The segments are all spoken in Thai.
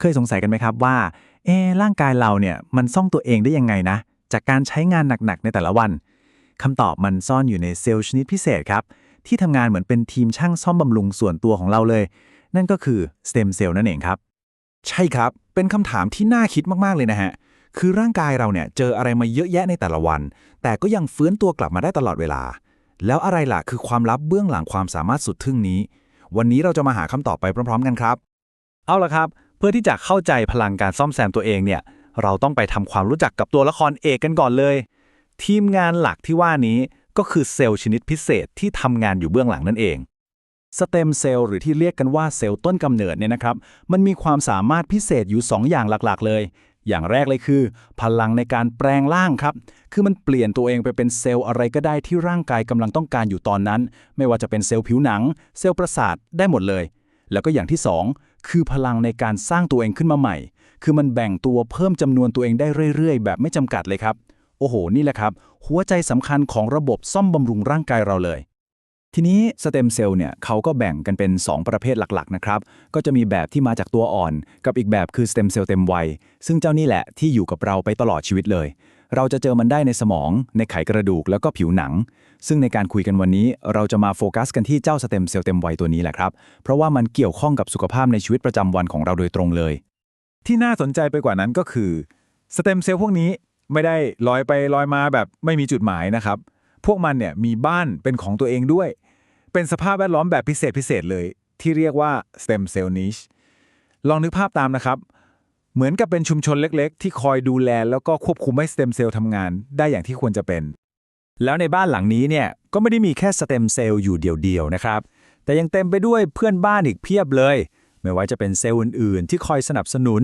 เคยสงสัยกันไหมครับว่า เอ๊ะร่างกายเราเนี่ยมันซ่องตัวเองได้ยังไงนะ จากการใช้งานหนักๆในแต่ละวันคำตอบมันซ่อนอยู่ในเซลล์ชนิดพิเศษครับ ที่ทำงานเหมือนเป็นทีมช่างซ่อมบำรุงส่วนตัวของเราเลย นั่นก็คือสเต็มเซลล์นั่นเองครับ ใช่ครับ เป็นคำถามที่น่าคิดมากๆเลยนะฮะ คือร่างกายเราเนี่ยเจออะไรมาเยอะแยะในแต่ละวัน แต่ก็ยังฟื้นตัวกลับมาได้ตลอดเวลา แล้วอะไรล่ะคือความลับเบื้องหลังความสามารถสุดทึ่งนี้ วันนี้เราจะมาหาคำตอบไปพร้อม ๆ กันครับ เอาละครับ เพื่อที่จะเข้าใจพลังการซ่อมแซมตัวเองเนี่ย เราต้องไปทำความรู้จักกับตัวละครเอกกันก่อนเลย ทีมงานหลักที่ว่านี้ก็คือเซลล์ชนิดพิเศษที่ทำงานอยู่เบื้องหลังนั่นเองสเต็มเซลล์หรือที่เรียกกันว่าเซลล์ต้นกำเนิดเนี่ยนะครับ มันมีความสามารถพิเศษอยู่ 2 อย่างหลักๆ เลย อย่างแรกเลยคือ พลังในการแปลงร่างครับ คือมันเปลี่ยนตัวเองไปเป็นเซลล์อะไรก็ได้ที่ร่างกายกำลังต้องการอยู่ตอนนั้น ไม่ว่าจะเป็นเซลล์ผิวหนัง เซลล์ประสาทได้หมดเลย แล้วก็อย่างที่ 2 คือพลังในการสร้างตัวเองขึ้นมาใหม่ คือมันแบ่งตัวเพิ่มจำนวนตัวเองได้เรื่อย ๆ แบบไม่จำกัดเลยครับ โอ้โห นี่แหละครับ หัวใจสำคัญของระบบซ่อมบำรุงร่างกายเราเลย ทีนี้สเต็มเซลล์เนี่ยเขาก็แบ่งกันเป็น 2 ประเภทหลักๆนะครับ ก็จะมีแบบที่มาจากตัวอ่อน กับอีกแบบคือสเต็มเซลล์เต็มวัย ซึ่งเจ้านี่แหละที่อยู่กับเราไปตลอดชีวิตเลย เราจะเจอมันได้ในสมอง ในไขกระดูกแล้วก็ผิวหนัง ซึ่งในการคุยกันวันนี้ เราจะมาโฟกัสกันที่เจ้าสเต็มเซลล์เต็มวัยตัวนี้แหละครับ เพราะว่ามันเกี่ยวข้องกับสุขภาพในชีวิตประจำวันของเราโดยตรงเลย ที่น่าสนใจไปกว่านั้นก็คือสเต็มเซลล์พวกนี้ไม่ได้ลอยไปลอยมาแบบไม่มีจุดหมายนะครับ พวกมันเนี่ยมีบ้านเป็นของตัวเองด้วย เป็นสภาพแวดล้อมแบบพิเศษพิเศษเลย ที่เรียกว่า stem cell niche ลองนึกภาพตามนะครับ เหมือนกับเป็นชุมชนเล็กๆ ที่คอยดูแลแล้วก็ควบคุมให้สเต็มเซลล์ทำงานได้อย่างที่ควรจะเป็น แล้วในบ้านหลังนี้เนี่ยก็ไม่ได้มีแค่สเต็มเซลล์อยู่เดียวๆนะครับ แต่ยังเต็มไปด้วยเพื่อนบ้านอีกเพียบเลย ไม่ว่าจะเป็นเซลล์อื่นๆ ที่คอยสนับสนุน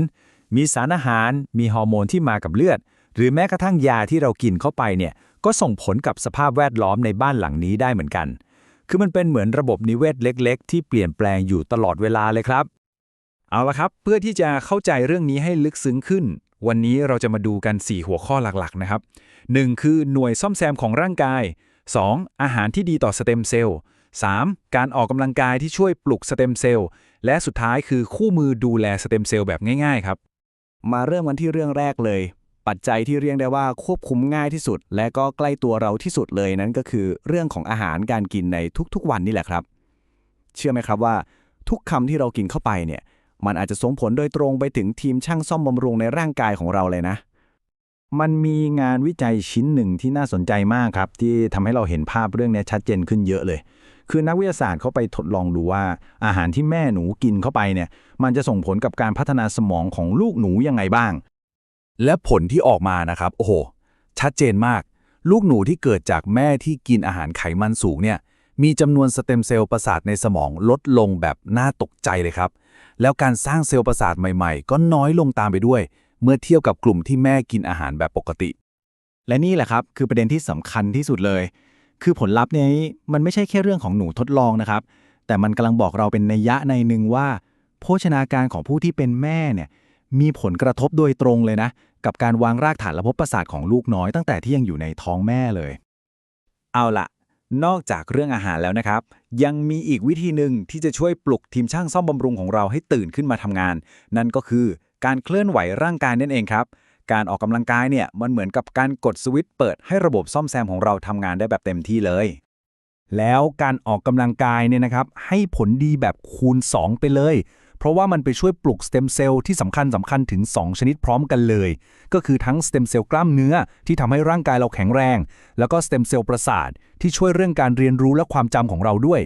มีสารอาหาร มีฮอร์โมนที่มากับเลือด หรือแม้กระทั่งยาที่เรากินเข้าไปเนี่ยก็ส่งผลกับสภาพแวดล้อมในบ้านหลังนี้ได้เหมือนกัน คือมันเป็นเหมือนระบบนิเวศเล็ก ๆ ที่เปลี่ยนแปลงอยู่ตลอดเวลาเลยครับ เอาละครับ เพื่อที่จะเข้าใจเรื่องนี้ให้ลึกซึ้งขึ้น วันนี้เราจะมาดูกัน 4 หัวข้อหลักๆนะครับ 1. คือหน่วยซ่อมแซมของร่างกาย 2. อาหารที่ดีต่อสเต็มเซลล์ 3. การออกกำลังกายที่ช่วยปลุกสเต็มเซลล์ และสุดท้ายคือคู่มือดูแลสเต็มเซลล์แบบง่ายๆครับ มาเริ่มกันที่เรื่องแรกเลย ปัจจัยที่เรียกได้ว่าควบคุมง่ายที่สุด และก็ใกล้ตัวเราที่สุดเลยนั้นก็คือเรื่องของอาหารการกินในทุกๆวันนี่แหละครับ เชื่อไหมครับว่า ทุกคำที่เรากินเข้าไปเนี่ย มันอาจจะส่งผลโดยตรงไปถึงทีมช่างซ่อมบำรุงในร่างกายของเราเลยนะ มันมีงานวิจัยชิ้นหนึ่งที่น่าสนใจมากครับ ที่ทำให้เราเห็นภาพเรื่องนี้ชัดเจนขึ้นเยอะเลย คือนักวิทยาศาสตร์เขาไปทดลองดูว่า อาหารที่แม่หนูกินเข้าไปเนี่ย มันจะส่งผลกับการพัฒนาสมองของลูกหนูยังไงบ้าง และผลที่ออกมานะครับโอ้โหชัดเจนมาก ลูกหนูที่เกิดจากแม่ที่กินอาหารไขมันสูงเนี่ยมีจำนวนสเต็มเซลล์ประสาทในสมองลดลงแบบน่าตกใจเลยครับ แล้วการสร้างเซลล์ประสาทใหม่ๆ ก็น้อยลงตามไปด้วย เมื่อเทียบกับกลุ่มที่แม่กินอาหารแบบปกติ และนี่แหละครับคือประเด็นที่สำคัญที่สุดเลย คือผลลัพธ์นี้มันไม่ใช่แค่เรื่องของหนูทดลองนะครับ แต่มันกำลังบอกเราเป็นนัยยะในหนึ่งว่า โภชนาการของผู้ที่เป็นแม่เนี่ยมีผลกระทบโดยตรงเลยนะ กับการวางรากฐานระบบประสาทของลูกน้อยตั้งแต่ที่ยังอยู่ในท้องแม่เลย เอาละ นอกจากเรื่องอาหารแล้วนะครับ ยังมีอีกวิธีหนึ่งที่จะช่วยปลุกทีมช่างซ่อมบำรุงของเราให้ตื่นขึ้นมาทำงาน นั่นก็คือการเคลื่อนไหวร่างกายนั่นเองครับ การออกกำลังกายเนี่ยมันเหมือนกับการกดสวิตช์เปิดให้ระบบซ่อมแซมของเราทำงานได้แบบเต็มที่เลย แล้วการออกกำลังกายเนี่ยนะครับ ให้ผลดีแบบคูณ 2 ไปเลย เพราะว่ามันไปช่วยปลุกสเต็มเซลล์ที่สำคัญสำคัญถึง 2 ชนิดพร้อมกันเลย ก็คือทั้งสเต็มเซลล์กล้ามเนื้อที่ทำให้ร่างกายเราแข็งแรง แล้วก็สเต็มเซลล์ประสาทที่ช่วยเรื่องการเรียนรู้และความจำของเราด้วย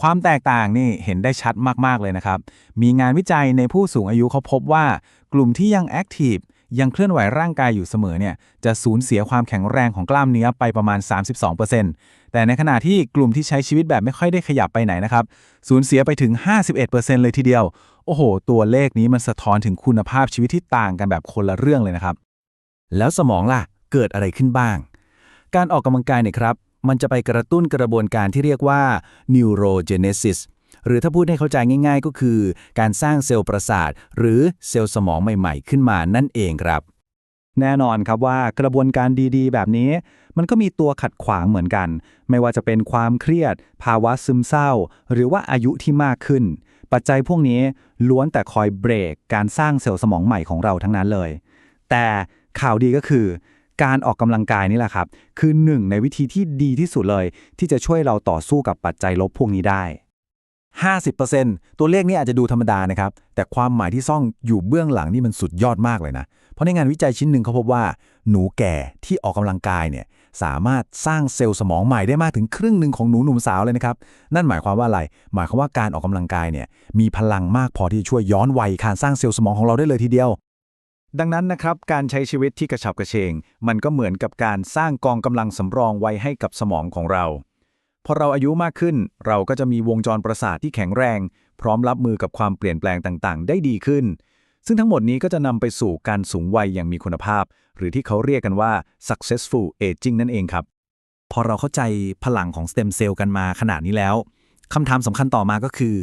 ความแตกต่างนี่เห็นได้ชัดมาก ๆ เลยนะครับ มีงานวิจัยในผู้สูงอายุเขาพบว่า กลุ่มที่ยังแอคทีฟยังเคลื่อนไหวร่างกายอยู่เสมอเนี่ยจะสูญเสียความแข็งแรงของกล้ามเนื้อไปประมาณ 32%แต่ในขณะที่กลุ่มที่ใช้ชีวิตแบบไม่ค่อยได้ขยับไปไหนนะครับสูญเสียไปถึง 51%เลยทีเดียว โอ้โห ตัวเลขนี้มันสะท้อนถึงคุณภาพชีวิตที่ต่างกันแบบคนละเรื่องเลยนะครับ แล้วสมองล่ะ เกิดอะไรขึ้นบ้าง การออกกำลังกายเนี่ยครับ มันจะไปกระตุ้นกระบวนการที่เรียกว่า neurogenesis หรือถ้าพูดให้เข้าใจง่าย ๆ ก็คือ การสร้างเซลล์ประสาท หรือเซลล์สมองใหม่ๆ ขึ้นมานั่นเองครับ แน่นอนครับว่ากระบวนการดีๆ แบบนี้ มันก็มีตัวขัดขวางเหมือนกัน ไม่ว่าจะเป็นความเครียด ภาวะซึมเศร้า หรือว่าอายุที่มากขึ้น ปัจจัยพวกนี้ล้วนแต่คอยเบรก การสร้างเซลล์สมองใหม่ของเราทั้งนั้นเลย แต่ข่าวดีก็คือ การออกกำลังกายนี่แหละครับ คือหนึ่งในวิธีที่ดีที่สุดเลย ที่จะช่วยเราต่อสู้กับปัจจัยลบพวกนี้ได้ 50%ตัวเลขนี้อาจจะดูธรรมดานะครับ แต่ความหมายที่ซ่องอยู่เบื้องหลังนี่มันสุดยอดมากเลยนะ เพราะในงานวิจัยชิ้นหนึ่งเขาพบว่า หนูแก่ที่ออกกำลังกายเนี่ยสามารถสร้างเซลล์สมองใหม่ได้มากถึงครึ่งหนึ่งของหนูหนุ่มสาวเลยนะครับ นั่นหมายความว่าอะไร หมายความว่าการออกกำลังกายเนี่ยมีพลังมากพอที่จะช่วยย้อนวัยการสร้างเซลล์สมองของเราได้เลยทีเดียว ดังนั้นนะครับการใช้ชีวิตที่กระฉับกระเฉง มันก็เหมือนกับการสร้างกองกำลังสำรองไว้ให้กับสมองของเราพอเราอายุมากขึ้น เราก็จะมีวงจรประสาทที่แข็งแรง พร้อมรับมือกับความเปลี่ยนแปลงต่างๆ ได้ดีขึ้น ซึ่งทั้งหมดนี้ก็จะนำไปสู่การสูงวัยอย่างมีคุณภาพ หรือที่เขาเรียกกันว่า successful aging นั่นเองครับ พอเราเข้าใจพลังของสเต็มเซลล์กันมาขนาดนี้แล้วคำถามสำคัญต่อมาก็คือ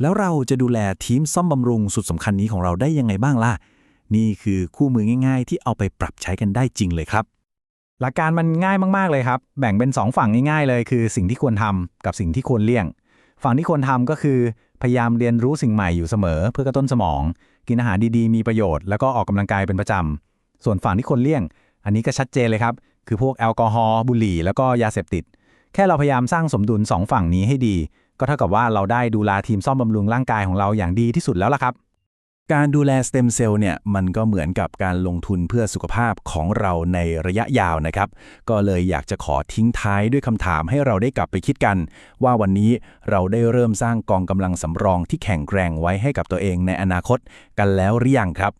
แล้วเราจะดูแลทีมซ่อมบำรุงสุดสำคัญนี้ของเราได้ยังไงบ้างล่ะ นี่คือคู่มือง่ายๆ ที่เอาไปปรับใช้กันได้จริงเลยครับ หลักการมันง่ายมากๆเลยครับ แบ่งเป็น 2 ฝั่งง่ายๆเลยคือสิ่งที่ควรทำกับสิ่งที่ควรเลี่ยง ฝั่งที่ควรทำก็คือพยายามเรียนรู้สิ่งใหม่อยู่เสมอ เพื่อกระตุ้นสมอง กินอาหารดีๆ มีประโยชน์แล้วก็ออกกำลังกายเป็นประจำส่วนฝั่งที่ควรเลี่ยง อันนี้ก็ชัดเจนเลยครับ คือพวกแอลกอฮอล์บุหรี่ แล้วก็ยาเสพติด แค่เราพยายามสร้างสมดุล 2 ฝั่งนี้ให้ดี ก็เท่ากับว่าเราได้ดูแลทีมซ่อมบำรุงร่างกายของเราอย่างดีที่สุดแล้วล่ะครับ การดูแลสเต็มเซลล์เนี่ยมันก็เหมือนกับการลงทุนเพื่อสุขภาพของเราในระยะยาวนะครับ ก็เลยอยากจะขอทิ้งท้ายด้วยคำถามให้เราได้กลับไปคิดกัน ว่าวันนี้เราได้เริ่มสร้างกองกำลังสำรองที่แข็งแกร่งไว้ให้กับตัวเองในอนาคตกันแล้วหรือยังครับ